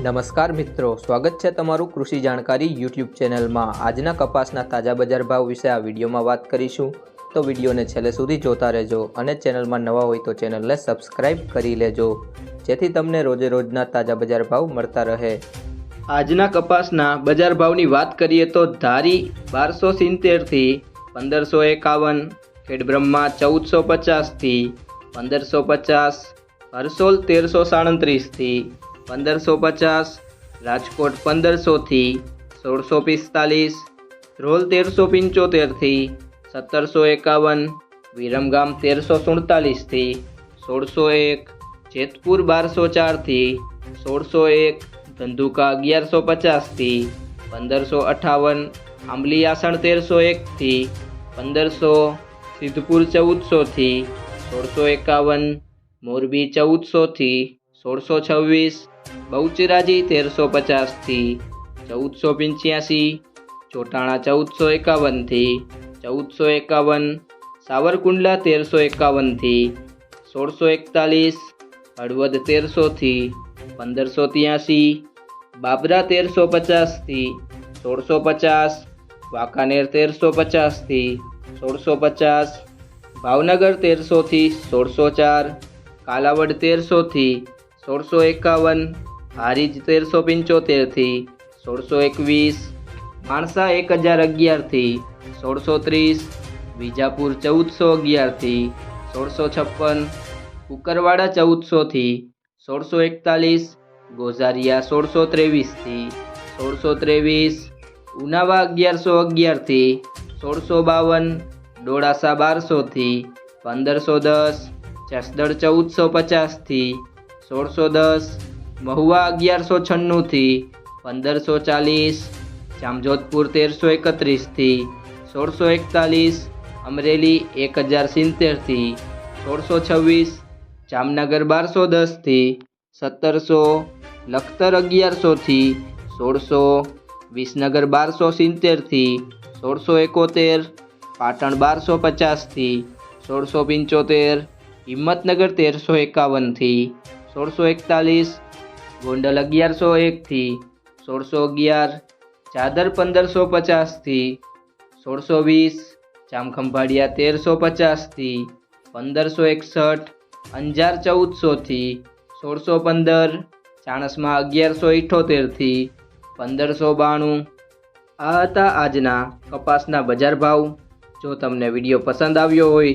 નમસ્કાર મિત્રો, સ્વાગત છે તમારું કૃષિ જાણકારી યુટ્યુબ ચેનલમાં. આજના કપાસના તાજા બજાર ભાવ વિશે આ વિડીયોમાં વાત કરીશું. તો વિડીયોને છેલ્લે સુધી જોતા રહેજો અને ચેનલમાં નવા હોય તો ચેનલને સબસ્ક્રાઇબ કરી લેજો, જેથી તમને રોજે રોજના તાજા બજાર ભાવ મળતા રહે. આજના કપાસના બજાર ભાવની વાત કરીએ તો ધારી બારસો સિત્તેરથી પંદરસો એકાવન ખેડબ્રહ્મા ચૌદસો પચાસથી પંદરસો પચાસ, હરસોલ તેરસો સાડત્રીસથી પંદરસો પચાસ રાજકોટ પંદરસોથી સોળસો પિસ્તાલીસ ધ્રોલ તેરસો પંચોતેરથી સત્તરસો એકાવન વિરમગામ તેરસો સુડતાલીસથી સોળસો એક જેતપુર બારસો ચારથી સોળસો એક ધંધુકા અગિયારસો પચાસથી પંદરસો અઠાવન આંબલી આસણ તેરસો એકથી પંદરસો સિદ્ધપુર ચૌદસોથી સોળસો એકાવન મોરબી ચૌદસોથી સોળસો છવ્વીસ બહુચરાજી તેરસો પચાસથી, ચૌદસો પંચ્યાસી, ચોટાણા ચૌદસો એકાવનથી, ચૌદસો એકાવન, સાવરકુંડલા તેરસો એકાવનથી, સોળસો એકતાલીસ, હળવદ તેરસોથી, પંદરસો ત્યાસી, બાબરા તેરસો પચાસથી, સોળસો પચાસ, વાંકાનેર તેરસો પચાસથી, સોળસો પચાસ, ભાવનગર તેરસોથી, સોળસો ચાર, કાલાવડ તેરસોથી સોળસો એકાવન હારીજ તેરસો પંચોતેરથી સોળસો એકવીસ, માણસા એક હજાર અગિયારથી સોળસો ત્રીસ, વિજાપુર ચૌદસો અગિયારથી સોળસો છપ્પન, કુકરવાડા ચૌદસોથી સોળસો એકતાલીસ, ગોઝારિયા સોળસો ત્રેવીસથી સોળસો ત્રેવીસ, ઉનાવા અગિયારસો અગિયારથી સોળસો બાવન, ડોળાસા બારસોથી પંદરસો દસ જસદળ ચૌદસો પચાસથી સોળસો દસ, મહુવા અગિયારસો છન્નુંથી પંદરસો ચાલીસ, જામજોધપુર તેરસો એકત્રીસથી સોળસો એકતાલીસ, અમરેલી એક હજાર સિત્તેરથી સોળસો છવ્વીસ, જામનગર બારસો દસથી સત્તરસો, લખતર અગિયારસોથી સોળસો, વિસનગર બારસો સિત્તેરથી સોળસો એકોતેર, પાટણ બારસો પચાસથી સોળસો પંચોતેર, હિંમતનગર તેરસો એકાવનથી સોળસો એકતાલીસ, ગોંડલ અગિયારસો એકથી, સોળસો અગિયાર, ચાદર પંદરસો પચાસથી, સોળસો વીસ, જામખંભાળિયા તેરસો પચાસથી, પંદરસો એકસઠ, અંજાર ચૌદસોથી, સોળસો પંદર, ચાણસમાં અગિયારસો ઇઠ્ઠોતેરથી પંદરસો બાણું. આ હતા આજના કપાસના બજાર ભાવ. જો તમને વીડિયો પસંદ આવ્યો હોય